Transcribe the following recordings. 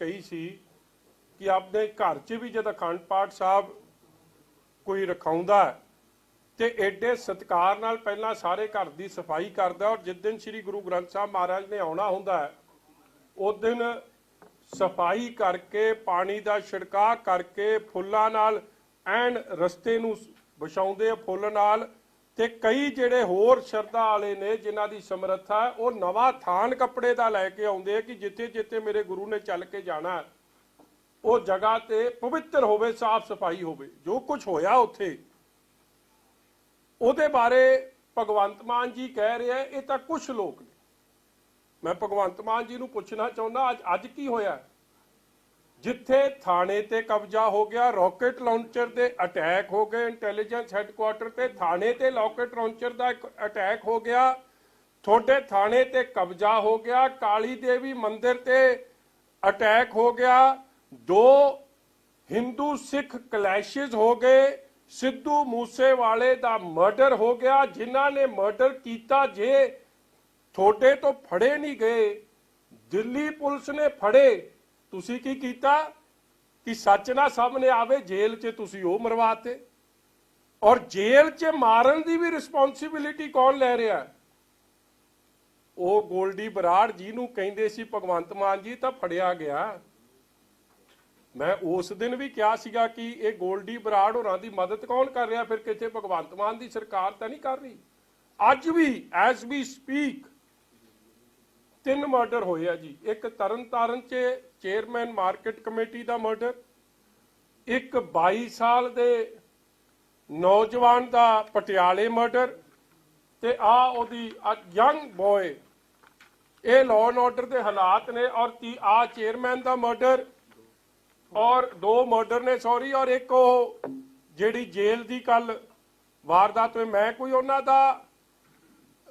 ਕਹੀ ਸੀ ਕਿ ਆਪਣੇ ਘਰ 'ਚ ਵੀ ਜਦ ਅਖੰਡ ਪਾਠ ਸਾਹਿਬ ਕੋਈ ਰਖਾਉਂਦਾ ਤੇ ਐਡੇ ਸਤਿਕਾਰ ਨਾਲ ਪਹਿਲਾਂ ਸਾਰੇ ਘਰ ਦੀ ਸਫ਼ਾਈ ਕਰਦਾ ਔਰ ਜਿਸ ਦਿਨ ਸ੍ਰੀ ਗੁਰੂ ਗ੍ਰੰਥ ਸਾਹਿਬ ਮਹਾਰਾਜ ਨੇ ਆਉਣਾ ਹੁੰਦਾ ਹੈ, ਉਸ ਦਿਨ ਸਫ਼ਾਈ ਕਰਕੇ, ਪਾਣੀ ਦਾ ਛਿੜਕਾਅ ਕਰਕੇ, ਫੁੱਲਾਂ ਨਾਲ ਐਨ ਰਸਤੇ ਨੂੰ ਵਿਛਾਉਂਦੇ ਫੁੱਲ ਨਾਲ ਤੇ ਕਈ ਜਿਹੜੇ ਹੋਰ ਸ਼ਰਧਾ ਵਾਲੇ ਨੇ ਜਿਨ੍ਹਾਂ ਦੀ ਸਮਰੱਥਾ ਉਹ ਨਵਾਂ ਥਾਨ ਕੱਪੜੇ ਦਾ ਲੈ ਕੇ ਆਉਂਦੇ ਆ ਕਿ ਜਿੱਥੇ ਜਿੱਥੇ ਮੇਰੇ ਗੁਰੂ ਨੇ ਚੱਲ ਕੇ ਜਾਣਾ ਉਹ ਜਗ੍ਹਾ ਤੇ ਪਵਿੱਤਰ ਹੋਵੇ, ਸਾਫ਼ ਸਫ਼ਾਈ ਹੋਵੇ, ਜੋ ਕੁਝ ਹੋਇਆ ਉੱਥੇ। ਉਹਦੇ ਬਾਰੇ ਭਗਵੰਤ ਮਾਨ ਜੀ ਕਹਿ ਰਿਹਾ ਇਹ ਤਾਂ ਕੁਝ ਲੋਕ ਨੇ। ਮੈਂ ਭਗਵੰਤ ਮਾਨ ਜੀ ਨੂੰ ਪੁੱਛਣਾ ਚਾਹੁੰਦਾ, ਅੱਜ ਅੱਜ ਕੀ ਹੋਇਆ? ਜਿੱਥੇ ਥਾਣੇ ਤੇ ਕਬਜ਼ਾ ਹੋ ਗਿਆ ਰਾਕੇਟ ਲਾਂਚਰ ਦੇ ਅਟੈਕ ਹੋ ਗਏ ਇੰਟੈਲੀਜੈਂਸ ਹੈੱਡਕੁਆਰਟਰ ਤੇ ਥਾਣੇ ਤੇ ਰਾਕੇਟ ਲਾਂਚਰ ਦਾ ਅਟੈਕ ਹੋ ਗਿਆ, ਤੁਹਾਡੇ ਥਾਣੇ ਤੇ ਕਬਜ਼ਾ ਹੋ ਗਿਆ, ਕਾਲੀ ਦੇਵੀ ਮੰਦਿਰ ਤੇ ਅਟੈਕ ਹੋ ਗਿਆ, ਦੋ ਹਿੰਦੂ ਸਿੱਖ ਕਲੈਸ਼ਸ ਹੋ ਗਏ, ਸਿੱਧੂ ਮੂਸੇਵਾਲੇ ਦਾ ਮਰਡਰ ਹੋ ਗਿਆ, ਜਿਨ੍ਹਾਂ ਨੇ ਮਰਡਰ ਕੀਤਾ ਜੇ ਤੁਹਾਡੇ ਤੋਂ ਫੜੇ ਨਹੀਂ ਗਏ, ਦਿੱਲੀ ਪੁਲਿਸ ਨੇ ਫੜੇ ਤੁਸੀਂ ਕੀ ਕੀਤਾ ਕਿ ਸੱਚ ਨਾ ਸਾਹਮਣੇ ਆਵੇ, ਜੇਲ੍ਹ 'ਚ ਤੁਸੀਂ ਉਹ ਮਰਵਾਤੇ। ਔਰ ਜੇਲ੍ਹ 'ਚ ਮਾਰਨ ਦੀ ਵੀ ਰਿਸਪੌਂਸਿਬਿਲਿਟੀ ਕੌਣ ਲੈ ਰਿਹਾ? ਉਹ ਗੋਲਡੀ ਬਰਾੜ ਜੀ ਨੂੰ ਕਹਿੰਦੇ ਸੀ ਭਗਵੰਤ ਮਾਨ ਜੀ, ਤਾਂ ਫੜਿਆ ਗਿਆ। ਮੈਂ ਉਸ ਦਿਨ ਵੀ ਕਿਹਾ ਸੀਗਾ ਕਿ ਇਹ ਗੋਲਡੀ ਬਰਾੜ ਹੋਰਾਂ ਦੀ ਮਦਦ ਕੌਣ ਕਰ ਰਿਹਾ? ਫਿਰ ਕਿਤੇ ਭਗਵੰਤ ਮਾਨ ਦੀ ਸਰਕਾਰ ਤਾਂ ਨਹੀਂ ਕਰ ਰਹੀ। ਅੱਜ ਵੀ ਐਸ ਵੀ ਸਪੀਕ ਤਿੰਨ ਮਰਡਰ ਹੋਏ ਆ ਜੀ। ਇੱਕ ਤਰਨਤਾਰਨ 'ਚ ਚੇਅਰਮੈਨ ਮਾਰਕੀਟ ਕਮੇਟੀ ਦਾ ਮਰਡਰ ਇੱਕ 22 ਸਾਲ ਦੇ ਨੌਜਵਾਨ ਦਾ ਪਟਿਆਲੇ ਮਰਡਰ ਤੇ ਆ ਉਹਦੀ ਯੰਗ ਬॉय ਇਹ ਲਾਅ ਐਂਡ ਆਰਡਰ ਦੇ ਹਾਲਾਤ ਨੇ ਔਰ ਤੀ ਆ ਚੇਅਰਮੈਨ ਦਾ ਮਰਡਰ ਔਰ ਦੋ ਮਰਡਰ ਨੇ ਸੌਰੀ ਔਰ ਇੱਕ ਉਹ ਜਿਹੜੀ ਜੇਲ੍ਹ ਦੀ ਕੱਲ ਵਾਰਦਾਤ ਹੋਈ। ਮੈਂ ਕੋਈ ਉਹਨਾਂ ਦਾ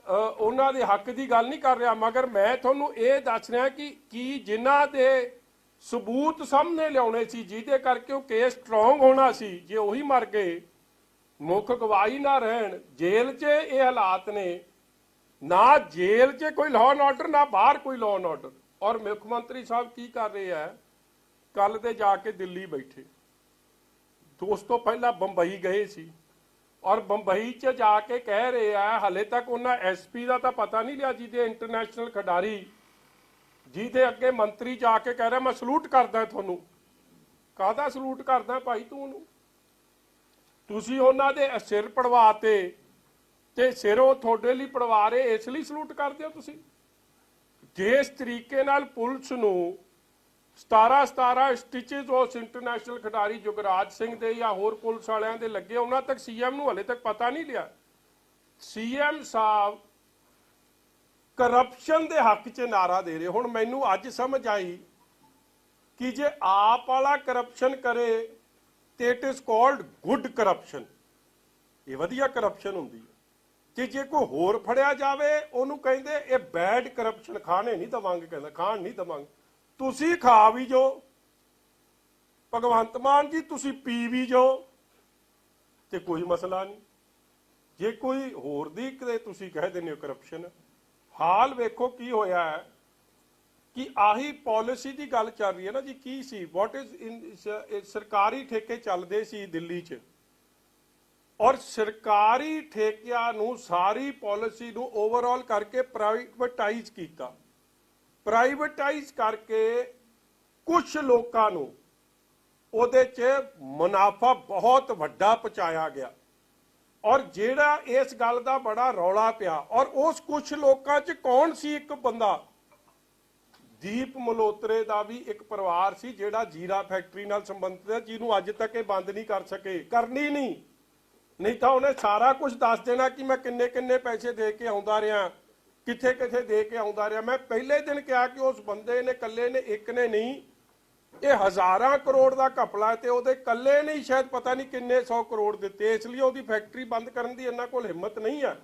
ਉਹਨਾਂ ਦੇ ਹੱਕ ਦੀ ਗੱਲ ਨਹੀਂ ਕਰ ਰਿਹਾ, ਮਗਰ ਮੈਂ ਤੁਹਾਨੂੰ ਇਹ ਦੱਸ ਰਿਹਾ ਕਿ ਕੀ ਜਿਨ੍ਹਾਂ ਦੇ ਸਬੂਤ ਸਾਹਮਣੇ ਲਿਆਉਣੇ ਸੀ, ਜਿਹਦੇ ਕਰਕੇ ਉਹ ਕੇਸ ਸਟਰੋਂਗ ਹੋਣਾ ਸੀ, ਜੇ ਉਹੀ ਮਰ ਗਏ, ਮੁੱਖ ਗਵਾਹੀ ਨਾ ਰਹਿਣ, ਜੇਲ੍ਹ 'ਚ ਇਹ ਹਾਲਾਤ ਨੇ, ਨਾ ਜੇਲ੍ਹ 'ਚ ਕੋਈ ਲਾਅ ਐਂਡ ਆਰਡਰ ਨਾ ਬਾਹਰ ਕੋਈ ਲਾਅ ਐਂਡ ਆਰਡਰ ਔਰ ਮੁੱਖ ਮੰਤਰੀ ਸਾਹਿਬ ਕੀ ਕਰ ਰਹੇ ਆ? ਕੱਲ ਦੇ ਜਾ ਕੇ ਦਿੱਲੀ ਬੈਠੇ। ਉਸ ਤੋਂ ਪਹਿਲਾਂ ਬੰਬਈ ਗਏ ਸੀ। ਔਰ ਬੰਬਈ 'ਚ ਜਾ ਕੇ ਕਹਿ ਰਹੇ ਆ, ਹਲੇ ਤੱਕ ਉਹਨਾਂ ਐਸਪੀ ਦਾ ਤਾਂ ਪਤਾ ਨਹੀਂ ਲਿਆ, ਜਿਹਦੇ ਇੰਟਰਨੈਸ਼ਨਲ ਖਿਡਾਰੀ, ਜਿਹਦੇ ਅੱਗੇ ਮੰਤਰੀ ਜਾ ਕੇ ਕਹਿ ਰਿਹਾ, ਮੈਂ ਸਲੂਟ ਕਰਦਾ ਤੁਹਾਨੂੰ। ਕਾਹਦਾ ਸਲੂਟ ਕਰਦਾ ਭਾਈ ਤੂੰ ਉਹਨੂੰ? ਤੁਸੀਂ ਉਹਨਾਂ ਦੇ ਸਿਰ ਪੜਵਾਤੇ ਤੇ ਸਿਰੋਂ ਤੁਹਾਡੇ ਲਈ ਪੜਵਾ ਰਹੇ, ਇਸ ਲਈ ਸਲੂਟ ਕਰਦੇ ਹੋ ਤੁਸੀਂ? ਜਿਸ ਤਰੀਕੇ ਨਾਲ ਪੁਲਿਸ ਨੂੰ 17 17 ਸਟਿਚਸ ਉਸ ਇੰਟਰਨੈਸ਼ਨਲ ਖਿਡਾਰੀ ਜੁਗਰਾਜ ਸਿੰਘ ਦੇ ਜਾਂ ਹੋਰ ਪੁਲਿਸ ਵਾਲਿਆਂ ਦੇ ਲੱਗੇ। ਉਹਨਾਂ ਤੱਕ ਸੀਐਮ ਨੂੰ ਹਲੇ ਤੱਕ ਪਤਾ ਨਹੀਂ ਲਿਆ। ਸੀਐਮ ਸਾਹਿਬ ਕਰਪਸ਼ਨ ਦੇ ਹੱਕ 'ਚ ਨਾਰਾ ਦੇ ਰਹੇ। ਹੁਣ ਮੈਨੂੰ ਅੱਜ ਸਮਝ ਆਈ ਕਿ ਜੇ ਆਪ ਵਾਲਾ ਕਰਪਸ਼ਨ ਕਰੇ, ਤੇ it is called good corruption ਇਹ ਵਧੀਆ ਕਰਪਸ਼ਨ ਹੁੰਦੀ ਹੈ। ਤੇ ਜੇ ਕੋਈ ਹੋਰ ਫੜਿਆ ਜਾਵੇ, ਉਹਨੂੰ ਕਹਿੰਦੇ ਇਹ ਬੈਡ ਕਰਪਸ਼ਨ ਖਾਣੇ ਨਹੀਂ ਦਵਾਂਗੇ ਕਹਿੰਦਾ, ਖਾਣ ਨਹੀਂ ਦਵਾਂਗੇ। ਤੁਸੀਂ ਖਾ ਵੀ ਜੋ। ਭਗਵੰਤ ਮਾਨ ਜੀ, ਤੁਸੀਂ ਪੀ ਵੀ ਜੋ। ਤੇ ਕੋਈ ਮਸਲਾ ਨਹੀਂ। ਜੇ ਕੋਈ ਹੋਰ ਦੀ ਕਿਤੇ ਤੁਸੀਂ ਕਹਿ ਦਿੰਦੇ ਹੋ ਕਰਪਸ਼ਨ ਹਾਲ ਵੇਖੋ ਕੀ ਹੋਇਆ ਹੈ। ਕਿ ਆਹੀ ਪਾਲਿਸੀ ਦੀ ਗੱਲ ਚੱਲ ਰਹੀ ਹੈ ਨਾ ਜੀ, ਕੀ ਸੀ? ਵਾਟ ਇਜ਼ ਸਰਕਾਰੀ ਠੇਕੇ ਚੱਲਦੇ ਸੀ ਦਿੱਲੀ 'ਚ। ਔਰ ਸਰਕਾਰੀ ਠੇਕਿਆਂ ਨੂੰ ਸਾਰੀ ਪਾਲਿਸੀ ਨੂੰ ਓਵਰਆਲ ਕਰਕੇ ਪ੍ਰਾਈਵੇਟਾਈਜ਼ ਕੀਤਾ। ਪ੍ਰਾਈਵੇਟਾਈਜ਼ ਕਰਕੇ ਕੁਝ ਲੋਕਾਂ ਨੂੰ ਉਹਦੇ 'ਚ ਮੁਨਾਫਾ ਬਹੁਤ ਵੱਡਾ ਪਹੁੰਚਾਇਆ ਗਿਆ। ਔਰ ਜਿਹੜਾ ਇਸ ਗੱਲ ਦਾ ਬੜਾ ਰੌਲਾ ਪਿਆ, ਔਰ ਉਸ ਕੁਝ ਲੋਕਾਂ 'ਚ ਕੌਣ ਸੀ ਇੱਕ ਬੰਦਾ? ਦੀਪ ਮਲੋਤਰੇ ਦਾ ਵੀ ਇੱਕ ਪਰਿਵਾਰ ਸੀ ਜਿਹੜਾ ਜੀਰਾ ਫੈਕਟਰੀ ਨਾਲ ਸੰਬੰਧਿਤ ਹੈ, ਜਿਹਨੂੰ ਅੱਜ ਤੱਕ ਇਹ ਬੰਦ ਨਹੀਂ ਕਰ ਸਕੇ। ਕਰਨੀ ਨਹੀਂ। ਨਹੀਂ ਤਾਂ ਉਹਨੇ ਸਾਰਾ ਕੁਝ ਦੱਸ ਦੇਣਾ ਕਿ ਮੈਂ ਕਿੰਨੇ ਕਿੰਨੇ ਪੈਸੇ ਦੇ ਕੇ ਆਉਂਦਾ ਰਿਹਾ। ਕਿੱਥੇ ਕਿੱਥੇ ਦੇ ਕੇ ਆਉਂਦਾ ਰਿਹਾ। ਮੈਂ ਪਹਿਲੇ ਦਿਨ ਕਿਹਾ ਕਿ ਉਸ ਬੰਦੇ ਨੇ, ਇਕੱਲੇ ਨੇ, ਇੱਕ ਨੇ ਨਹੀਂ। ਇਹ ਹਜ਼ਾਰਾਂ ਕਰੋੜ ਦਾ ਘਪਲਾ ਹੈ ਤੇ ਉਹਦੇ ਇਕੱਲੇ ਨੇ ਸ਼ਾਇਦ ਪਤਾ ਨਹੀਂ ਕਿੰਨੇ 100 ਕਰੋੜ ਦਿੱਤੇ। ਇਸ ਲਈ ਉਹਦੀ ਫੈਕਟਰੀ ਬੰਦ ਕਰਨ ਦੀ ਇਹਨਾਂ ਕੋਲ ਹਿੰਮਤ ਨਹੀਂ ਹੈ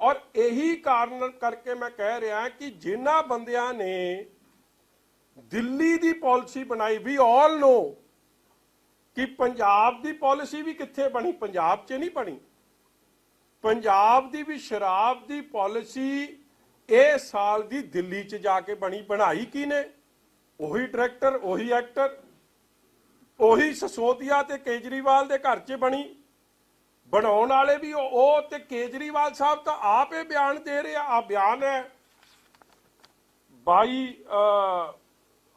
ਔਰ ਇਹੀ ਕਾਰਨ ਕਰਕੇ ਮੈਂ ਕਹਿ ਰਿਹਾ ਕਿ ਜਿਨ੍ਹਾਂ ਬੰਦਿਆਂ ਨੇ ਦਿੱਲੀ ਦੀ ਪਾਲਿਸੀ ਬਣਾਈ ਵੀ ਆਲ ਨੋ ਕਿ ਪੰਜਾਬ ਦੀ ਪਾਲਿਸੀ ਵੀ ਕਿੱਥੇ ਬਣੀ? ਪੰਜਾਬ 'ਚ ਨਹੀਂ ਬਣੀ। ਪੰਜਾਬ ਦੀ ਵੀ ਸ਼ਰਾਬ ਦੀ ਪਾਲਿਸੀ ਇਹ ਸਾਲ ਦੀ ਦਿੱਲੀ 'ਚ ਜਾ ਕੇ ਬਣੀ ਬਣਾਈ ਕੀ ਨੇ? ਉਹੀ ਡਾਇਰੈਕਟਰ ਉਹੀ ਐਕਟਰ ਉਹੀ ਸਸੋਦੀਆ ਤੇ ਕੇਜਰੀਵਾਲ ਦੇ ਘਰ 'ਚ ਬਣੀ। ਬਣਾਉਣ ਵਾਲੇ ਵੀ ਉਹ ਉਹ ਤੇ ਕੇਜਰੀਵਾਲ ਸਾਹਿਬ ਤਾਂ ਆਪ ਇਹ ਬਿਆਨ ਦੇ ਰਿਹਾ ਆ ਬਿਆਨ ਹੈ। 22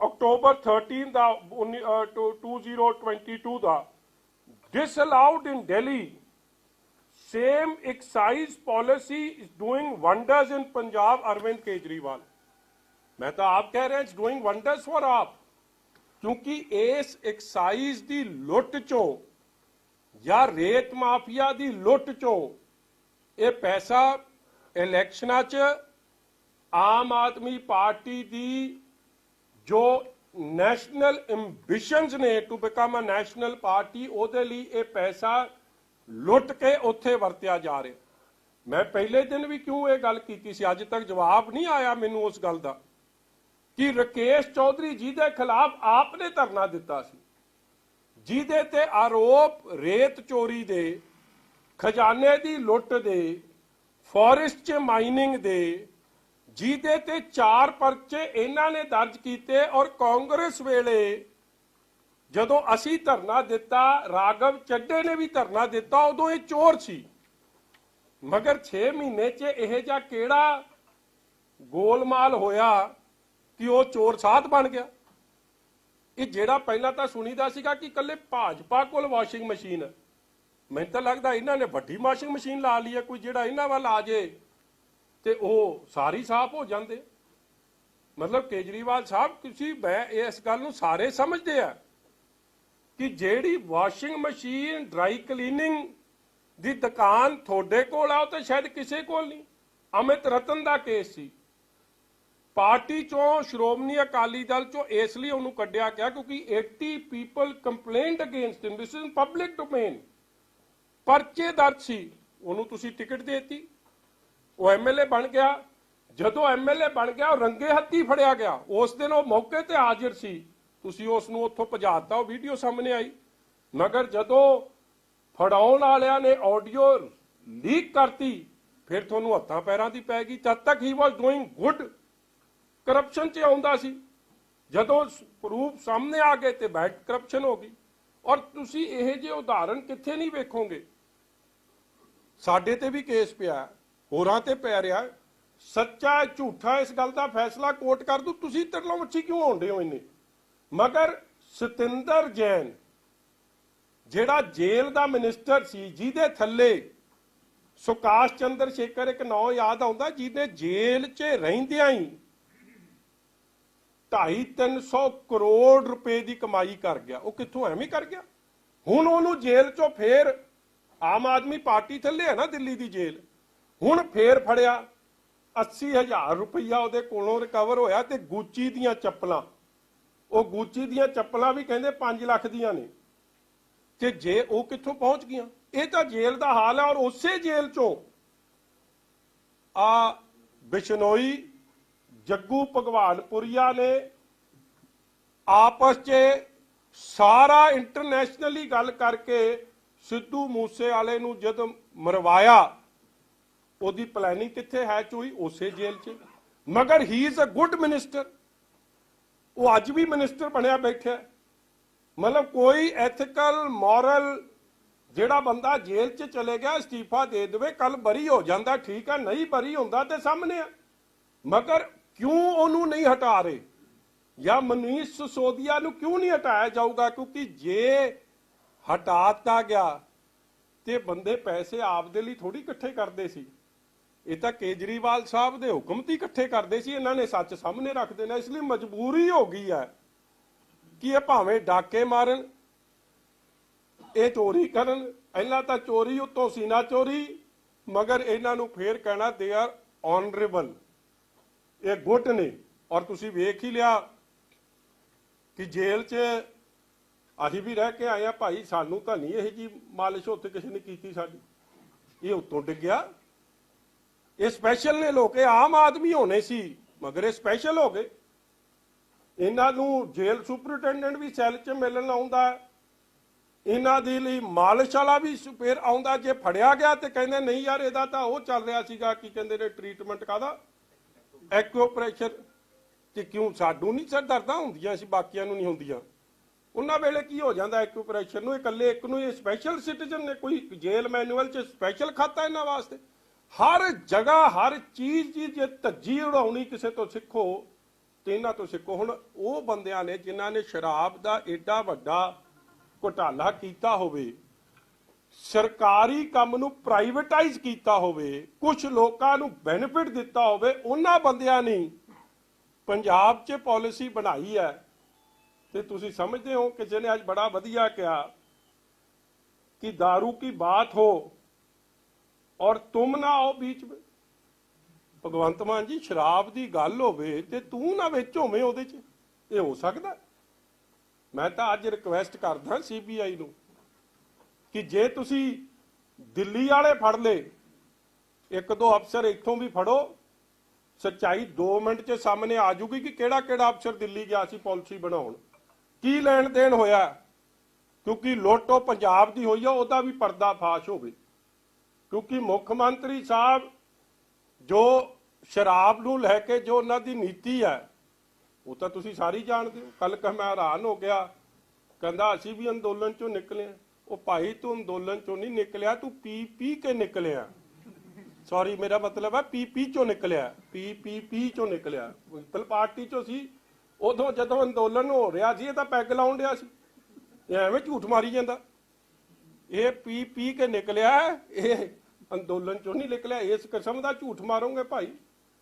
ਅਕਤੂਬਰ 13 ਦਾ ਉੱਨੀ- ਅਹ, ਟੂ- 2022 ਦਾ। Disallowed in Delhi same excise policy is doing wonders in Punjab, Arvind Kejriwal. ਮੈਂ ਤਾਂ ਆਪ ਕਹਿ ਰਿਹਾ ਇਟਸ ਡੂਇੰਗ ਵੰਡਰਸ ਫॉर ਆਪ ਕਿਉਂਕਿ ਇਸ ਐਕਸਾਈਜ਼ ਦੀ ਲੁੱਟ ਚੋਂ ਜਾਂ ਰੇਤ ਮਾਫੀਆ ਦੀ ਲੁੱਟ ਚੋਂ ਇਹ ਪੈਸਾ ਇਲੈਕਸ਼ਨਾਂ 'ਚ ਆਮ ਆਦਮੀ ਪਾਰਟੀ ਦੀ ਜੋ ਨੈਸ਼ਨਲ ਐਂਬੀਸ਼ਨਸ ਨੇ to become a national party ਉਹਦੇ ਲਈ ਇਹ ਪੈਸਾ ਲੁੱਟ ਕੇ ਉੱਥੇ ਵਰਤਿਆ ਜਾ ਰਿਹਾ। ਮੈਂ ਪਹਿਲੇ ਦਿਨ ਵੀ ਕਿਉਂ ਇਹ ਗੱਲ ਕੀਤੀ ਸੀ? ਅੱਜ ਤੱਕ ਜਵਾਬ ਨਹੀਂ ਆਇਆ ਮੈਨੂੰ ਉਸ ਗੱਲ ਦਾ ਕਿ ਰਕੇਸ਼ ਚੌਧਰੀ ਜੀ ਦੇ ਖਿਲਾਫ ਆਪ ਨੇ ਧਰਨਾ ਦਿੱਤਾ ਸੀ। ਜਿਹਦੇ ਤੇ ਆਰੋਪ ਰੇਤ ਚੋਰੀ ਦੇ, ਖਜ਼ਾਨੇ ਦੀ ਲੁੱਟ ਦੇ, ਫੋਰੈਸਟ 'ਚ ਮਾਈਨਿੰਗ ਦੇ, ਜਿਹਦੇ ਤੇ ਚਾਰ ਪਰਚੇ ਇਹਨਾਂ ਨੇ ਦਰਜ ਕੀਤੇ ਔਰ ਕਾਂਗਰਸ ਵੇਲੇ ਜਦੋਂ ਅਸੀਂ ਧਰਨਾ ਦਿੱਤਾ ਰਾਗਵ ਚੱਡੇ ਨੇ ਵੀ ਧਰਨਾ ਦਿੱਤਾ, ਉਦੋਂ ਇਹ ਚੋਰ ਸੀ। ਮਗਰ 6 ਮਹੀਨੇ 'ਚ ਇਹ ਜਾਂ ਕਿਹੜਾ ਗੋਲਮਾਲ ਹੋਇਆ ਕਿ ਉਹ ਚੋਰ ਸਾਧ ਬਣ ਗਿਆ? ਇਹ ਜਿਹੜਾ ਪਹਿਲਾਂ ਤਾਂ ਸੁਣੀਦਾ ਸੀਗਾ ਕਿ ਇਕੱਲੇ ਭਾਜਪਾ ਕੋਲ ਵਾਸ਼ਿੰਗ ਮਸ਼ੀਨ ਹੈ। ਮੈਨੂੰ ਤਾਂ ਲੱਗਦਾ ਇਹਨਾਂ ਨੇ ਵੱਡੀ ਵਾਸ਼ਿੰਗ ਮਸ਼ੀਨ ਲਾ ਲਈ ਹੈ, ਕੋਈ ਜਿਹੜਾ ਇਹਨਾਂ ਵੱਲ ਆ ਜੇ ਤੇ ਉਹ ਸਾਰੀ ਸਾਫ਼ ਹੋ ਜਾਂਦੇ। ਮਤਲਬ ਕੇਜਰੀਵਾਲ ਸਾਹਿਬ, ਤੁਸੀਂ ਮੈਂ ਇਸ ਗੱਲ ਨੂੰ ਸਾਰੇ ਸਮਝਦੇ ਆ। ਕਿ ਜਿਹੜੀ ਵਾਸ਼ਿੰਗ ਮਸ਼ੀਨ ਡਰਾਈ ਕਲੀਨਿੰਗ ਦੀ ਦੁਕਾਨ ਤੁਹਾਡੇ ਕੋਲ ਆ, ਉਹ ਤਾਂ ਸ਼ਾਇਦ ਕਿਸੇ ਕੋਲ ਨਹੀਂ। ਅਮਿਤ ਰਤਨ ਦਾ ਕੇਸ ਸੀ। ਪਾਰਟੀ ਚੋਂ, ਸ਼੍ਰੋਮਣੀ ਅਕਾਲੀ ਦਲ ਚੋਂ ਇਸ ਲਈ ਉਹਨੂੰ ਕੱਢਿਆ ਗਿਆ ਕਿਉਂਕਿ 80 people complaint against him this is public domain ਪਰਚੇ ਦਰਜ ਸੀ। ਉਹਨੂੰ ਤੁਸੀਂ ਟਿਕਟ ਦੇਤੀ। ਉਹ ਐਮਐਲਏ ਬਣ ਗਿਆ। ਜਦੋਂ ਐਮਐਲਏ ਬਣ ਗਿਆ, ਉਹ ਰੰਗੇ ਹੱਥੀ ਫੜਿਆ ਗਿਆ। ਉਸ ਦਿਨ ਉਹ ਮੌਕੇ ਤੇ ਹਾਜ਼ਰ ਸੀ। ਤੁਸੀਂ ਉਸ ਨੂੰ ਉੱਥੋਂ ਭਜਾਤਾ ਉਹ ਵੀਡੀਓ ਸਾਹਮਣੇ ਆਈ। ਮਗਰ ਜਦੋਂ ਫੜਾਉਣ ਵਾਲਿਆਂ ਨੇ ਆਡੀਓ ਲੀਕ ਕਰਤੀ, ਫਿਰ ਤੁਹਾਨੂੰ ਹੱਥਾਂ ਪੈਰਾਂ ਦੀ ਪੈ ਗਈ। ਜਦ ਤੱਕ ਹੀ ਵਾਸ ਡੂਇੰਗ ਗੁੱਡ ਕਰਪਸ਼ਨ 'ਚ ਆਉਂਦਾ ਸੀ। ਜਦੋਂ ਪ੍ਰੂਫ ਸਾਹਮਣੇ ਆ ਗਏ ਤੇ ਬੈਟ ਕਰਪਸ਼ਨ ਹੋ ਗਈ। ਔਰ ਤੁਸੀਂ ਇਹ ਜਿਹੇ ਉਦਾਹਰਣ ਕਿੱਥੇ ਨਹੀਂ ਵੇਖੋਗੇ? ਸਾਡੇ ਤੇ ਵੀ ਕੇਸ ਪਿਆ, ਹੋਰਾਂ ਤੇ ਪੈ ਰਿਹਾ। ਸੱਚਾ ਝੂਠਾ ਇਸ ਗੱਲ ਦਾ ਫੈਸਲਾ ਕੋਰਟ ਕਰ ਦੂ। ਤੁਸੀਂ ਤਰਲੋਂ ਮੱਛੀ ਕਿਉਂ ਹੁੰਦੇ ਹੋ ਇੰਨੇ? ਮਗਰ ਸਤਿੰਦਰ ਜੈਨ, ਜਿਹੜਾ ਜੇਲ੍ਹ ਦਾ ਮਿਨਿਸਟਰ ਸੀ, ਜਿਹਦੇ ਥੱਲੇ ਸੁਕਾਸ਼ ਚੰਦਰ ਸ਼ੇਖਰ ਇੱਕ ਨਾਂ ਯਾਦ ਆਉਂਦਾ ਜਿਹਦੇ ਜੇਲ੍ਹ 'ਚ ਰਹਿੰਦਿਆਂ ਹੀ 2.5-300 ਕਰੋੜ ਰੁਪਏ ਦੀ ਕਮਾਈ ਕਰ ਗਿਆ। ਉਹ ਕਿੱਥੋਂ ਐਵੇਂ ਕਰ ਗਿਆ? ਹੁਣ ਉਹਨੂੰ ਜੇਲ੍ਹ 'ਚੋਂ ਫੇਰ ਆਮ ਆਦਮੀ ਪਾਰਟੀ ਥੱਲੇ ਹੈ ਨਾ, ਦਿੱਲੀ ਦੀ ਜੇਲ੍ਹ। ਹੁਣ ਫੇਰ ਫੜਿਆ 80000 ਰੁਪਈਆ ਉਹਦੇ ਕੋਲੋਂ ਰਿਕਵਰ ਹੋਇਆ ਤੇ ਗੂਚੀ ਦੀਆਂ ਚੱਪਲਾਂ। ਉਹ ਗੂਚੀ ਦੀਆਂ ਚੱਪਲਾਂ ਵੀ ਕਹਿੰਦੇ 5 ਲੱਖ ਦੀਆਂ ਨੇ। ਤੇ ਜੇ ਉਹ ਕਿੱਥੋਂ ਪਹੁੰਚ ਗਈਆਂ? ਇਹ ਤਾਂ ਜੇਲ੍ਹ ਦਾ ਹਾਲ ਹੈ ਔਰ ਉਸੇ ਜੇਲ੍ਹ 'ਚੋਂ ਆ ਬਿਸ਼ਨੋਈ ਜੱਗੂ ਭਗਵਾਨਪੁਰੀਆ ਨੇ ਆਪਸ 'ਚ ਸਾਰਾ ਇੰਟਰਨੈਸ਼ਨਲੀ ਗੱਲ ਕਰਕੇ ਸਿੱਧੂ ਮੂਸੇ ਵਾਲੇ ਨੂੰ ਜਦ ਮਰਵਾਇਆ, ਉਹਦੀ ਪਲੈਨਿੰਗ ਕਿੱਥੇ ਹੈ ਚੋਈ ਉਸੇ ਜੇਲ੍ਹ 'ਚ। ਮਗਰ ਹੀ ਇਜ਼ ਅ ਗੁੱਡ ਮਿਨਿਸਟਰ ਉਹ ਅੱਜ ਵੀ ਮਿਨਿਸਟਰ ਬਣਿਆ ਬੈਠਾ ਮਤਲਬ ਕੋਈ ਐਥੀਕਲ ਮੋਰਲ ਜਿਹੜਾ ਬੰਦਾ ਜੇਲ੍ਹ 'ਚ ਚਲੇ ਗਿਆ, ਅਸਤੀਫਾ ਦੇ ਦੇਵੇ ਕੱਲ ਬਰੀ ਹੋ ਜਾਂਦਾ, ਠੀਕ ਆ ਨਹੀਂ ਬਰੀ ਹੁੰਦਾ ਤੇ ਸਾਹਮਣੇ ਆ। ਮਗਰ ਕਿਉਂ ਉਹਨੂੰ ਨਹੀਂ ਹਟਾ ਰਹੇ? ਜਾਂ ਮਨੀਸ਼ ਸਿਸੋਦੀਆ ਨੂੰ ਕਿਉਂ ਨਹੀਂ ਹਟਾਇਆ ਜਾਊਗਾ? ਕਿਉਂਕਿ ਜੇ ਹਟਾਤਾ ਗਿਆ ਤੇ ਬੰਦੇ ਪੈਸੇ ਆਪਦੇ ਲਈ ਥੋੜੀ ਇਕੱਠੇ ਕਰਦੇ ਸੀ। ਇਹ ਤਾਂ ਕੇਜਰੀਵਾਲ ਸਾਹਿਬ ਦੇ ਹੁਕਮ ਤੇ ਇਕੱਠੇ ਕਰਦੇ ਸੀ, ਇਹਨਾਂ ਨੇ ਸੱਚ ਸਾਹਮਣੇ ਰੱਖ ਦੇਣਾ, ਇਸ ਲਈ ਮਜਬੂਰੀ ਹੋ ਗਈ ਹੈ ਕਿ ਇਹ ਭਾਵੇਂ ਡਾਕੇ ਮਾਰਨ, ਇਹ ਚੋਰੀ ਕਰਨ, ਪਹਿਲਾਂ ਤਾਂ ਚੋਰੀ ਉਤੋਂ ਸੀਨਾ ਚੋਰੀ, ਮਗਰ ਇਹਨਾਂ ਨੂੰ ਫੇਰ ਕਹਿਣਾ ਦੇ ਆਰ ਆਨਰੇਬਲ ਇਹ ਗੁੱਡ ਨੇ, ਔਰ ਤੁਸੀਂ ਵੇਖ ਹੀ ਲਿਆ ਕਿ ਜੇਲ੍ਹ 'ਚ ਅਸੀਂ ਵੀ ਰਹਿ ਕੇ ਆਏ ਆ ਭਾਈ, ਸਾਨੂੰ ਤਾਂ ਨਹੀਂ ਇਹ ਜੀ ਮਾਲਿਸ਼ ਉੱਥੇ ਕਿਸੇ ਨੇ ਕੀਤੀ ਸਾਡੀ। ਇਹ ਉੱਤੋਂ ਡਿੱਗਿਆ। ਇਹ ਸਪੈਸ਼ਲ ਨੇ ਲੋਕ ਇਹ ਆਮ ਆਦਮੀ ਹੋਣੇ ਸੀ, ਮਗਰ ਇਹ ਸਪੈਸ਼ਲ ਹੋ ਗਏ। ਇਹਨਾਂ ਨੂੰ ਜੇਲ੍ਹ ਸੁਪਰਟੈਂਡੈਂਟ ਵੀ ਸੈੱਲ 'ਚ ਮਿਲਣ ਆਉਂਦਾ ਇਹਨਾਂ ਦੇ ਲਈ ਮਾਲਿਸ਼ ਵਾਲਾ ਵੀ ਫਿਰ ਆਉਂਦਾ, ਜੇ ਫੜਿਆ ਗਿਆ ਤੇ ਕਹਿੰਦੇ ਨਹੀਂ ਯਾਰ, ਇਹਦਾ ਤਾਂ ਉਹ ਚੱਲ ਰਿਹਾ ਸੀਗਾ, ਕੀ ਕਹਿੰਦੇ ਨੇ ਟ੍ਰੀਟਮੈਂਟ ਕਾਦਾ ਐਕੂਪ੍ਰੈਸ਼ਰ ਤੇ ਕਿਉਂ ਸਾਨੂੰ ਨਹੀਂ ਸਰ ਦਰਦਾਂ ਹੁੰਦੀਆਂ ਸੀ, ਬਾਕੀਆਂ ਨੂੰ ਨਹੀਂ ਹੁੰਦੀਆਂ। ਉਹਨਾਂ ਵੇਲੇ ਕੀ ਹੋ ਜਾਂਦਾ ਐਕੂਪ੍ਰੈਸ਼ਰ ਆਪਰੇਸ਼ਨ ਨੂੰ? ਇਕੱਲੇ ਇੱਕ ਨੂੰ ਇਹ ਸਪੈਸ਼ਲ ਸਿਟੀਜ਼ਨ ਨੇ ਕੋਈ ਜੇਲ ਮੈਨੂਅਲ 'ਚ ਸਪੈਸ਼ਲ ਖਾਤਾ ਇਹਨਾਂ ਵਾਸਤੇ? ਹਰ ਜਗ੍ਹਾ, ਹਰ ਚੀਜ਼ ਦੀ ਜੇ ਧੱਜੀ ਉਡਾਉਣੀ ਕਿਸੇ ਤੋਂ ਸਿੱਖੋ, ਤੇ ਇਹਨਾਂ ਤੋਂ ਸਿੱਖੋ। ਹੁਣ ਉਹ ਬੰਦਿਆਂ ਨੇ ਜਿਨ੍ਹਾਂ ਨੇ ਸ਼ਰਾਬ ਦਾ ਏਡਾ ਵੱਡਾ ਘੁਟਾਲਾ ਕੀਤਾ ਹੋਵੇ, ਸਰਕਾਰੀ ਕੰਮ ਨੂੰ ਪ੍ਰਾਈਵੇਟਾਈਜ਼ ਕੀਤਾ ਹੋਵੇ ਕੁਝ ਲੋਕਾਂ ਨੂੰ ਬੈਨੀਫਿਟ ਦਿੱਤਾ ਹੋਵੇ, ਉਹਨਾਂ ਬੰਦਿਆਂ ਨੇ ਪੰਜਾਬ 'ਚ ਪਾਲਿਸੀ ਬਣਾਈ ਹੈ। ਤੇ ਤੁਸੀਂ ਸਮਝਦੇ ਹੋ ਕਿ ਜਿਹਨੇ ਅੱਜ ਬੜਾ ਵਧੀਆ ਕਿਹਾ ਕਿ दारू ਕੀ ਬਾਤ ਹੋ ਔਰ ਤੁਮ ਨਾ ਆਓ ਵਿੱਚ। ਭਗਵੰਤ ਮਾਨ ਜੀ, ਸ਼ਰਾਬ ਦੀ ਗੱਲ ਹੋਵੇ ਤੇ ਤੂੰ ਨਾ ਵਿੱਚ ਹੋਵੇਂ ਉਹਦੇ 'ਚ ਇਹ ਹੋ ਸਕਦਾ। ਮੈਂ ਤਾਂ ਅੱਜ ਰਿਕਵੈਸਟ ਕਰਦਾ ਸੀਬੀਆਈ ਨੂੰ ਕਿ ਜੇ ਤੁਸੀਂ ਦਿੱਲੀ ਵਾਲੇ ਫੜ ਲਏ ਇੱਕ ਦੋ ਅਫਸਰ ਇੱਥੋਂ ਵੀ ਫੜੋ, ਸੱਚਾਈ 2 ਮਿੰਟ 'ਚ ਸਾਹਮਣੇ ਆ ਜੂਗੀ ਕਿ ਕਿਹੜਾ ਕਿਹੜਾ ਅਫਸਰ ਦਿੱਲੀ ਗਿਆ ਸੀ ਪਾਲਿਸੀ ਬਣਾਉਣ। ਕੀ ਲੈਣ ਦੇਣ ਹੋਇਆ? ਕਿਉਂਕਿ ਲੋਟੋ ਪੰਜਾਬ ਦੀ ਹੋਈ ਆ, ਉਹਦਾ ਵੀ ਪਰਦਾ ਫਾਸ਼ ਹੋਵੇ। ਕਿਉਂਕਿ ਮੁੱਖ ਮੰਤਰੀ ਸਾਹਿਬ ਜੋ ਸ਼ਰਾਬ ਨੂੰ ਲੈ ਕੇ ਜੋ ਉਹਨਾਂ ਦੀ ਨੀਤੀ ਹੈ, ਉਹ ਤਾਂ ਤੁਸੀਂ ਸਾਰੀ ਜਾਣਦੇ ਹੋ। ਕੱਲ ਕਹ ਮੈਂ ਹੈਰਾਨ ਹੋ ਗਿਆ। ਕਹਿੰਦਾ, ਅਸੀਂ ਵੀ ਅੰਦੋਲਨ ਚੋਂ ਨਿਕਲੇ ਉਹ ਭਾਈ, ਤੂੰ ਅੰਦੋਲਨ ਚੋਂ ਨਹੀਂ ਨਿਕਲਿਆ, ਤੂੰ ਪੀ ਪੀ ਕੇ ਨਿਕਲਿਆ। ਸੌਰੀ ਮੇਰਾ ਮਤਲਬ ਹੈ ਪੀ ਪੀ ਚੋਂ ਨਿਕਲਿਆ। ਪੀ ਪੀ ਪੀ ਚੋਂ ਨਿਕਲਿਆ। ਪੀਪਲ ਪਾਰਟੀ ਚੋਂ ਸੀ। ਉਦੋਂ ਜਦੋਂ ਅੰਦੋਲਨ ਹੋ ਰਿਹਾ ਸੀ, ਇਹ ਤਾਂ ਪੈਗ ਲਾਉਣ ਰਿਹਾ ਸੀ। ਐਵੇਂ ਝੂਠ ਮਾਰੀ ਜਾਂਦਾ। ਇਹ ਪੀ ਪੀ ਕੇ ਨਿਕਲਿਆ, ਇਹ ਅੰਦੋਲਨ ਚੋਂ ਨਹੀਂ ਨਿਕਲਿਆ, ਇਸ ਕਿਸਮ ਦਾ ਝੂਠ ਮਾਰੋਗੇ ਭਾਈ।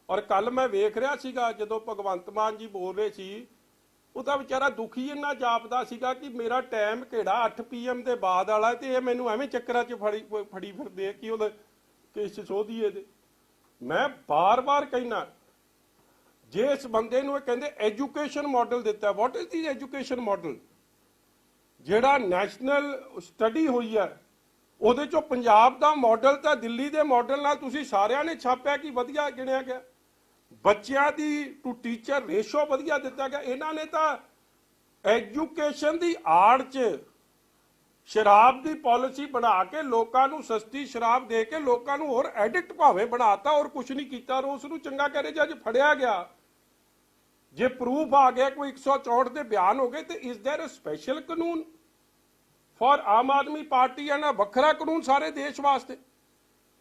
ਔਰ ਕੱਲ ਮੈਂ ਵੇਖ ਰਿਹਾ ਸੀਗਾ, ਜਦੋਂ ਭਗਵੰਤ ਮਾਨ ਜੀ ਬੋਲ ਰਹੇ ਸੀ, ਉਹਦਾ ਵਿਚਾਰਾ ਦੁਖੀ ਇੰਨਾ ਜਾਪਦਾ ਸੀਗਾ ਕਿ ਮੇਰਾ ਟਾਈਮ ਕਿਹੜਾ 8 ਪੀਐਮ ਦੇ ਬਾਅਦ ਵਾਲਾ ਤੇ ਇਹ ਮੈਨੂੰ ਐਵੇਂ ਚੱਕਰਾਂ 'ਚ ਫੜੀ ਫੜੀ ਫਿਰਦੇ ਕਿ ਉਹਦਾ ਕਿਸ ਸੋਧੀਏ ਦੇ ਮੈਂ ਬਾਰ-ਬਾਰ ਕਹਿਣਾ ਜੇ ਇਸ ਬੰਦੇ ਨੂੰ ਇਹ ਕਹਿੰਦੇ ਐਜੂਕੇਸ਼ਨ ਮਾਡਲ ਦਿੱਤਾ what is the education model ਜਿਹੜਾ ਨੈਸ਼ਨਲ ਸਟੱਡੀ ਹੋਈ ਹੈ, ਉਹਦੇ ਚੋਂ ਪੰਜਾਬ ਦਾ ਮਾਡਲ ਤਾਂ ਦਿੱਲੀ ਦੇ ਮਾਡਲ ਨਾਲ ਤੁਸੀਂ ਸਾਰਿਆਂ ਨੇ ਛਾਪਿਆ ਕਿ ਵਧੀਆ ਗਿਣਿਆ ਗਿਆ। ਬੱਚਿਆਂ ਦੀ ਟੂ ਟੀਚਰ ਰੇਸ਼ੋ ਵਧੀਆ ਦਿੱਤਾ ਗਿਆ। ਇਹਨਾਂ ਨੇ ਤਾਂ ਐਜੂਕੇਸ਼ਨ ਦੀ ਆੜ 'ਚ ਸ਼ਰਾਬ ਦੀ ਪਾਲਿਸੀ ਬਣਾ ਕੇ ਲੋਕਾਂ ਨੂੰ ਸਸਤੀ ਸ਼ਰਾਬ ਦੇ ਕੇ ਲੋਕਾਂ ਨੂੰ ਹੋਰ ਐਡਿਕਟ ਭਾਵੇਂ ਬਣਾਤਾ ਔਰ ਕੁਝ ਨਹੀਂ ਕੀਤਾ ਔਰ ਉਸ ਨੂੰ ਚੰਗਾ ਕਰੇ ਜੇ ਅੱਜ ਫੜਿਆ ਗਿਆ। ਜੇ ਪ੍ਰੂਫ ਆ ਗਿਆ, ਕੋਈ 164 ਦੇ ਬਿਆਨ ਹੋ ਗਏ ਤੇ ਇਸ ਦੇਰ ਅ ਸਪੈਸ਼ਲ ਕਾਨੂੰਨ? ਫॉर ਆਮ ਆਦਮੀ ਪਾਰਟੀ ਹੈ ਨਾ, ਵੱਖਰਾ ਕਾਨੂੰਨ ਸਾਰੇ ਦੇਸ਼ ਵਾਸਤੇ।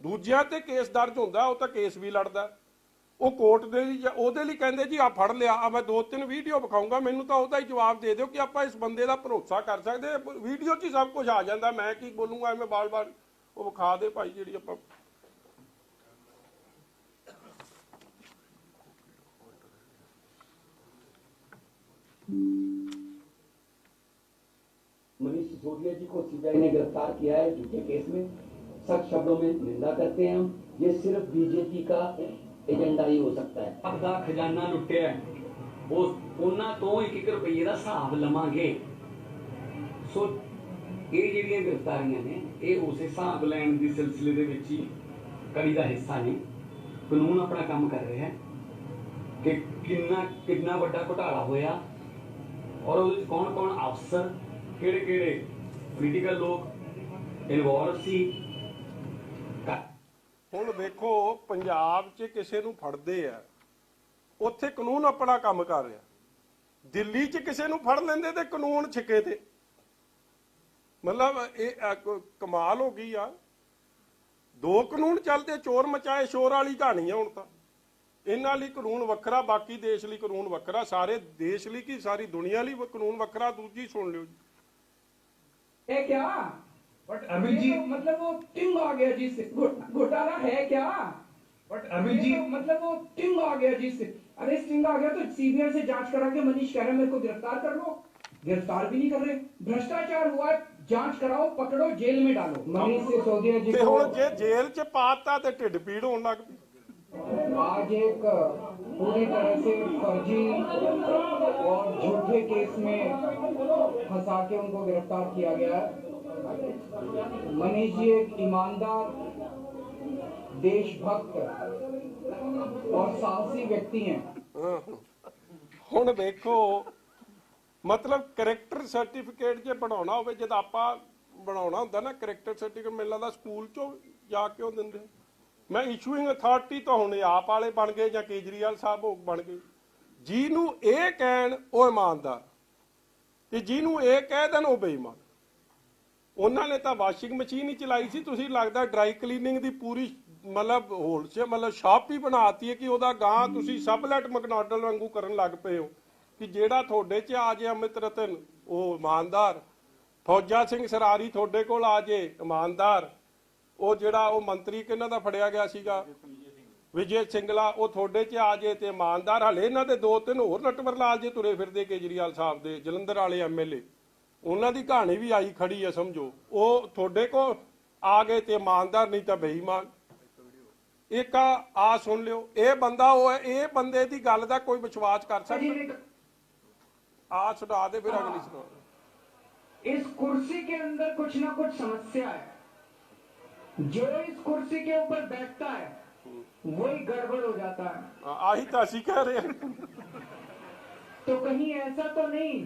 ਦੂਜਿਆਂ ਤੇ ਕੇਸ ਦਰਜ ਹੁੰਦਾ, ਉਹ ਤਾਂ ਕੇਸ ਵੀ ਲੜਦਾ। ਉਹ ਕੋਰਟ ਦੇ ਲਈ ਉਹਦੇ ਲਈ ਕਹਿੰਦੇ, ਜੀ ਆ ਫੜ ਲਿਆ ਆ ਮੈਂ ਦੋ ਤਿੰਨ ਵੀਡੀਓ ਵਿਖਾਉਂਗਾ, ਮੈਨੂੰ ਤਾਂ ਉਹਦਾ ਹੀ ਜਵਾਬ ਦੇ ਦਿਓ ਕਿ ਆਪਾਂ ਇਸ ਬੰਦੇ ਦਾ ਭਰੋਸਾ ਕਰ ਸਕਦੇ ਵੀਡੀਓ 'ਚ ਹੀ ਸਭ ਕੁਝ ਆ ਜਾਂਦਾ, ਮੈਂ ਕੀ ਬੋਲੂੰਗਾ, ਐਵੇਂ ਬਾਲ ਬਾਲ ਉਹ ਵਿਖਾ ਦੇ ਭਾਈ ਜਿਹੜੀ ਆਪਾਂ मनीष सिसोदिया जी को सीबीआई ने गिरफ्तार किया है झूठे केस में सख्त शब्दों में निंदा करते हैं हम ये सिर्फ बीजेपी का एजेंडा ही हो सकता है ਆਪਦਾ ਖਜ਼ਾਨਾ ਲੁੱਟਿਆ ਹੈ। ਉਸ ਉਹਨਾਂ ਤੋਂ 1-1 ਰੁਪਏ ਦਾ ਹਿਸਾਬ ਲਵਾਂਗੇ ਸੋ ਇਹ ਜਿਹੜੀਆਂ ਗ੍ਰਿਫਤਾਰੀਆਂ ਨੇ ਇਹ ਉਸ ਹਿਸਾਬ ਲੈਣ ਦੀ ਸਿਲਸਿਲੇ ਦੇ ਵਿੱਚ ਹੀ ਕੜੀ ਦਾ ਹਿੱਸਾ ਨੇ ਕਾਨੂੰਨ ਆਪਣਾ ਕੰਮ ਕਰ ਰਿਹਾ ਹੈ ਕਿ ਕਿੰਨਾ ਕਿੰਨਾ ਵੱਡਾ ਘੁਟਾਲਾ ਹੋਇਆ ਔਰ ਉਹਦੇ ਵਿੱਚ ਕੌਣ ਕੌਣ ਅਫਸਰ ਕਿਹੜੇ ਕਿਹੜੇ ਪੋਲੀਟੀਕਲ ਲੋਕ ਇਨਵੋਲਵ ਸੀ? ਹੁਣ ਵੇਖੋ, ਪੰਜਾਬ 'ਚ ਕਿਸੇ ਨੂੰ ਫੜਦੇ ਆ, ਉੱਥੇ ਕਾਨੂੰਨ ਆਪਣਾ ਕੰਮ ਕਰ ਰਿਹਾ। ਦਿੱਲੀ 'ਚ ਕਿਸੇ ਨੂੰ ਫੜ ਲੈਂਦੇ ਤੇ ਕਾਨੂੰਨ ਛਿੱਕੇ ਤੇ। ਮਤਲਬ ਇਹ ਕਮਾਲ ਹੋ ਗਈ ਆ। ਦੋ ਕਾਨੂੰਨ ਚੱਲਦੇ, ਚੋਰ ਮਚਾਏ, ਸ਼ੋਰ ਵਾਲੀ ਕਹਾਣੀ ਆ ਹੁਣ ਤਾਂ। ਇਹਨਾਂ ਲਈ ਕਾਨੂੰਨ ਵੱਖਰਾ, ਬਾਕੀ ਦੇਸ਼ ਲਈ ਕਾਨੂੰਨ ਵੱਖਰਾ। ਸਾਰੇ ਦੇਸ਼ ਲਈ ਕੀ, ਸਾਰੀ ਦੁਨੀਆ ਲਈ ਕਾਨੂੰਨ ਵੱਖਰਾ, ਦੂਜੀ ਸੁਣ ਲਿਓ ਜੀ। है क्या बट अभी ये जी तो मतलब वो टिंग आ गया जिससे घो- घोटाला है क्या बट अभी ये जी तो मतलब वो टिंग आ गया जिससे अरे स्टिंग आ गया तो सीबीआई से जांच करा के मनीष कह रहे हैं मेरे को गिरफ्तार कर लो गिरफ्तार भी नहीं कर रहे भ्रष्टाचार हुआ है जांच कराओ पकड़ो जेल में डालो मनीष सिसोदिया जी ਤੇ को ਹੁਣ ਜੇ ਜੇਲ੍ਹ 'ਚ ਪਾਤਾ ਤੇ ਢਿੱਡ ਪੀੜ ਹੋਣ ਲੱਗ ਪਈ आज एक पूरी तरह से फर्जी और झूठे केस में फंसा के उनको गिरफ्तार किया गया है मनीष जी एक ईमानदार देशभक्त और साहसी व्यक्ति हैं ਹਾਂ। ਹੁਣ ਵੇਖੋ ਮਤਲਬ ਕਰੈਕਟਰ ਸਰਟੀਫਿਕੇਟ ਜੇ ਬਣਾਉਣਾ ਹੋਵੇ ਜਦ ਆਪਾਂ ਬਣਾਉਣਾ ਹੁੰਦਾ ਨਾ ਕਰੈਕਟਰ ਸਰਟੀਫਿਕੇਟ ਮੈਨੂੰ ਲੱਗਦਾ ਸਕੂਲ ਚੋਂ ਜਾ ਕੇ ਉਹ ਦਿੰਦੇ ਮੈਂ ਇਸ਼ੂਇੰਗ ਅਥਾਰਟੀ ਤਾਂ ਹੁਣ ਆਪ ਵਾਲੇ ਬਣ ਗਏ ਜਾਂ ਕੇਜਰੀਵਾਲ ਸਾਹਿਬ ਉਹ ਬਣ ਗਏ। ਜਿਹਨੂੰ ਇਹ ਕਹਿਣ ਉਹ ਇਮਾਨਦਾਰ। ਤੇ ਜਿਹਨੂੰ ਇਹ ਕਹਿ ਦੇਣ ਉਹ ਬੇਈਮਾਨ। ਉਹਨਾਂ ਨੇ ਤਾਂ ਵਾਸ਼ਿੰਗ ਮਸ਼ੀਨ ਹੀ ਚਲਾਈ ਸੀ। ਤੁਸੀਂ ਲੱਗਦਾ ਡਰਾਈ ਕਲੀਨਿੰਗ ਦੀ ਪੂਰੀ ਮਤਲਬ ਹੋਲਸੇ ਮਤਲਬ ਸ਼ਾਪ ਹੀ ਬਣਾਤੀ ਹੈ ਕਿ ਉਹਦਾ ਗਾਂ ਤੁਸੀਂ ਸਬਲੈਟ ਮਕਨੋਡਲ ਵਾਂਗੂ ਕਰਨ ਲੱਗ ਪਏ ਹੋ ਕਿ ਜਿਹੜਾ ਤੁਹਾਡੇ 'ਚ ਆ ਜੇ ਅਮਿਤ ਰਤਨ, ਉਹ ਇਮਾਨਦਾਰ। ਫੌਜਾ ਸਿੰਘ ਸਰਾਰੀ ਤੁਹਾਡੇ ਕੋਲ ਆ ਜੇ, ਇਮਾਨਦਾਰ। ਉਹ ਜਿਹੜਾ ਉਹ ਮੰਤਰੀ ਕਿਹਨਾਂ ਦਾ ਫੜਿਆ ਗਿਆ ਸੀਗਾ? ਵਿਜੇ ਸਿੰਗਲਾ ਉਹ ਤੁਹਾਡੇ 'ਚ ਆ ਜੇ ਤੇ ਇਮਾਨਦਾਰ ਹਲੇ ਇਹਨਾਂ ਦੇ ਦੋ ਤਿੰਨ ਹੋਰ ਨਟਵਰ ਲਾਲ ਜੇ ਤੁਰੇ ਫਿਰਦੇ ਕੇਜਰੀਵਾਲ ਸਾਹਿਬ ਦੇ ਜਲੰਧਰ ਵਾਲੇ ਐਮਐਲਏ ਉਹਨਾਂ ਦੀ ਕਹਾਣੀ ਵੀ ਆਈ ਖੜੀ ਹੈ ਸਮਝੋ। ਉਹ ਤੁਹਾਡੇ ਕੋ ਆ ਗਏ ਤੇ ਇਮਾਨਦਾਰ ਨਹੀਂ ਤਾਂ ਬੇਈਮਾਨ। ਇੱਕ ਆ ਸੁਣ ਲਿਓ। ਇਹ ਬੰਦਾ ਉਹ ਹੈ ਇਹ ਬੰਦੇ ਦੀ ਗੱਲ ਦਾ ਕੋਈ ਵਿਸ਼ਵਾਸ ਕਰ ਸਕਦਾ? ਆ ਸੁਣਾ ਦੇ ਫਿਰ ਅਗਲੀ ਸੁਣਾ। ਇਸ ਕੁਰਸੀ ਕੇ ਅੰਦਰ ਕੁਝ ਨਾ ਕੁਛ ਸਮੱਸਿਆ ਹੈ। जो इस कुर्सी के ऊपर बैठता है वही गड़बड़ हो जाता है। आहिता कह रहे तो कहीं ऐसा तो नहीं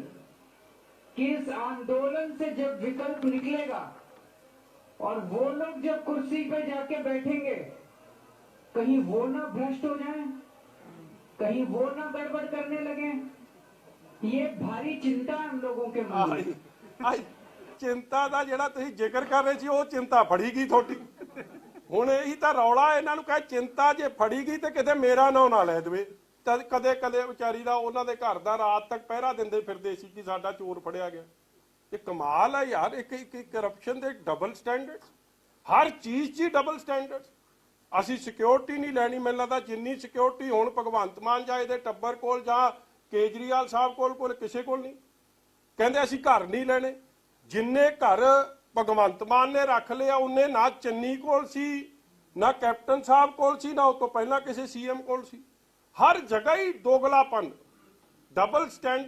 कि इस आंदोलन से जब विकल्प निकलेगा और वो लोग जब कुर्सी पे जाके बैठेंगे कहीं वो ना भ्रष्ट हो जाए कहीं वो ना गड़बड़ करने लगे। ये भारी चिंता हम लोगों के मन में। ਚਿੰਤਾ ਦਾ ਜਿਹੜਾ ਤੁਸੀਂ ਜ਼ਿਕਰ ਕਰ ਰਹੇ ਸੀ, ਉਹ ਚਿੰਤਾ ਫੜੀ ਗਈ ਤੁਹਾਡੀ। ਹੁਣ ਇਹੀ ਤਾਂ ਰੌਲਾ ਇਹਨਾਂ ਨੂੰ ਕਹੇ ਚਿੰਤਾ ਜੇ ਫੜੀ ਗਈ ਤੇ ਕਿਤੇ ਮੇਰਾ ਨਾਂ ਨਾ ਲੈ ਦੇਵੇ ਤਾਂ ਕਦੇ ਕਦੇ ਵਿਚਾਰੀ ਦਾ ਉਹਨਾਂ ਦੇ ਘਰ ਦਾ ਰਾਤ ਤੱਕ ਪਹਿਰਾ ਦਿੰਦੇ ਫਿਰਦੇ ਸੀ ਕਿ ਸਾਡਾ ਚੋਰ ਫੜਿਆ ਗਿਆ। ਇਹ ਕਮਾਲ ਹੈ ਯਾਰ, ਇੱਕ ਇੱਕ ਕਰਪਸ਼ਨ ਦੇ ਡਬਲ ਸਟੈਂਡਰਡਸ ਹਰ ਚੀਜ਼ 'ਚ ਡਬਲ ਸਟੈਂਡਰਡਸ ਅਸੀਂ ਸਿਕਿਉਰਿਟੀ ਨਹੀਂ ਲੈਣੀ, ਮੈਨੂੰ ਲੱਗਦਾ ਜਿੰਨੀ ਸਿਕਿਉਰਿਟੀ ਹੁਣ ਭਗਵੰਤ ਮਾਨ ਜਾਂ ਇਹਦੇ ਟੱਬਰ ਕੋਲ ਜਾਂ ਕੇਜਰੀਵਾਲ ਸਾਹਿਬ ਕੋਲ ਕੋਲ, ਕਿਸੇ ਕੋਲ ਨਹੀਂ। ਕਹਿੰਦੇ ਅਸੀਂ ਘਰ ਨਹੀਂ ਲੈਣੇ। ਜਿੰਨੇ ਘਰ ਭਗਵੰਤ ਮਾਨ ਨੇ ਰੱਖ ਲਿਆ, ਉਹਨੇ ਨਾ ਚੰਨੀ ਕੋਲ ਸੀ, ਨਾ ਕੈਪਟਨ ਸਾਹਿਬ ਕੋਲ ਸੀ, ਨਾ ਉਹ ਤੋਂ ਪਹਿਲਾਂ ਕਿਸੇ ਸੀਐਮ ਕੋਲ ਸੀ। ਹਰ ਜਗ੍ਹਾ ਹੀ ਦੋਗਲਾਪਨ ਡਬਲ ਸਟੈਂਡ